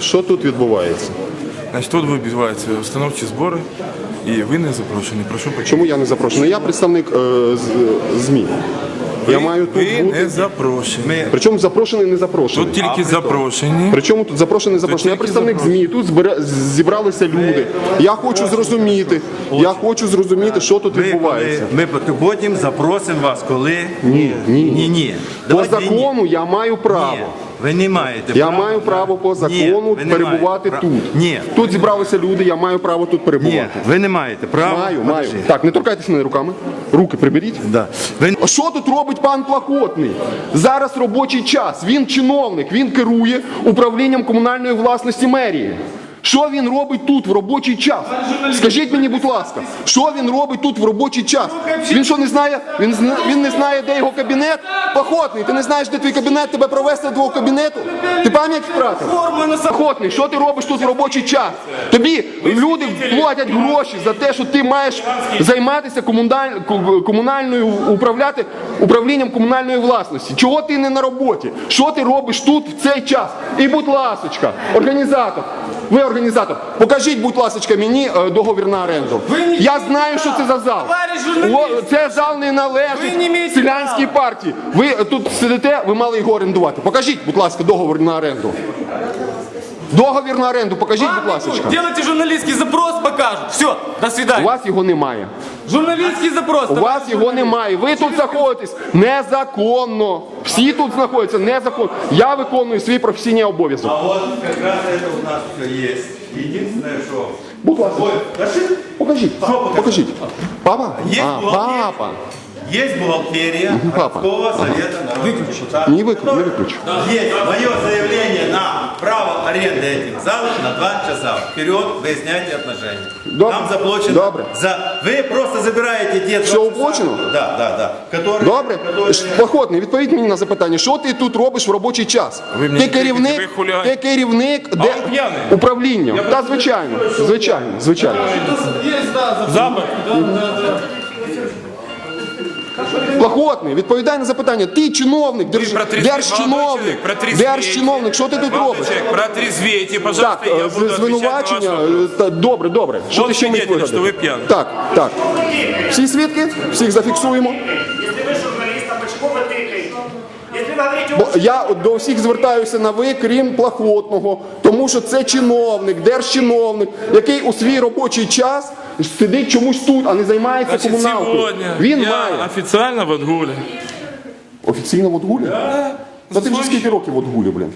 Що тут відбувається? Значить, тут відбуваються установчі збори, і ви не запрошені. Прошу почути. Чому я не запрошений? Я представник е, з- ЗМІ. Я маю тут ви бути. не запрошені. Причому запрошений, не запрошений. Тут тільки запрошені. Причому тут запрошений, запрошений. Я тільки представник ЗМІ. Тут збира- зібралися люди. Я хочу зрозуміти. Я хочу зрозуміти, що тут Ми, відбувається. ми потім запросимо вас, коли. Ні, ні. Ні, ні. По Давайте ні. закону я маю право. Ви не маєте Я права. маю право по закону ви не перебувати маєте тут. Ні, Тут зібралися люди, я маю право тут ні, перебувати. ви не маєте права. Маю, маю. Подожди. Так, не торкайтесь мене руками. Руки приберіть. Да. Ви... А Що тут робить пан Плахотний? Зараз робочий час. Він чиновник, він керує управлінням комунальної власності мерії. Що він робить тут в робочий час? Скажіть мені, будь ласка, що він робить тут в робочий час? Він що не знає? Він зна- він не знає, де його кабінет? Плахотний, ти не знаєш, де твій кабінет? Тебе провести до твого кабінету? Ти пам'ять втратив? Плахотний, що ти робиш тут в робочий час? Тобі люди платять гроші за те, що ти маєш займатися комуналь- комунальною управляти управлінням комунальної власності. Чого ти не на роботі? Що ти робиш тут в цей час? І будь ласочка, організатор. Ви організатор, покажіть, будь ласка, мені е, договір на оренду. Я знаю, що це за зал. О, Це зал не належить селянській партії. Ви е, тут сидите, ви мали його орендувати. Покажіть, будь ласка, договір на оренду. Договір на оренду, покажіть, будь ласка. Делайте журналістський запрос, покажуть. Все, до У вас його немає. Журналистский запрос. У вас його немає. Ви тут знаходитесь незаконно. Всі тут знаходяться незаконно. Я виконую свій професійний обов'язок. А вот как раз это у нас все есть. Единственное, что... Будь ласка, Ой, пошли. покажіть. показати? Покажіть. Папа? Є А, бухгалтерія. папа. Есть бухгалтерия Папа. городского совета народных депутатов. Не виключ, не виключу. Есть мое заявление на право аренды этих залов на два часа. Вперед выясняйте отношения. Добре. Там заплачено. Добре. За... Вы просто забираете те два Все часа. оплачено? Да, да, да. Которые, Добре? которые- Ш- Плахотний, відповідь мені на запитання, що ти тут робиш в робочий час? Ви мені Ти не кричите, керівник, ви хуліган. ти керівник де ви п'яний? управління. Так, звичайно, звичайно, звичайно. Запит. Плахотний, відповідай на запитання. Ти чиновник, держ... Молодой держчиновник, человек, протрезвейте. держчиновник, що ти тут Молодой робиш? человек, протрезвейте, Так, пожалуйста, я е, буду з- отвечать на звинувачення. ваш вопрос. е, та- Добре, добре. Що Вот ти ще міг свидетель, що ви вигадати? п'яний. Так, так. Всі свідки? Всіх зафіксуємо. Если вы журналист, а почему вы тыкаете? Я до всіх звертаюся на ви, крім Плахотного, тому що це чиновник, держчиновник, який у свій робочий час сидить чомусь тут, а не займається Значит, комуналкою. Він я має офіційно в отгуле. офіційно в отгулі. Та ти вже скільки років в отгулі, блін?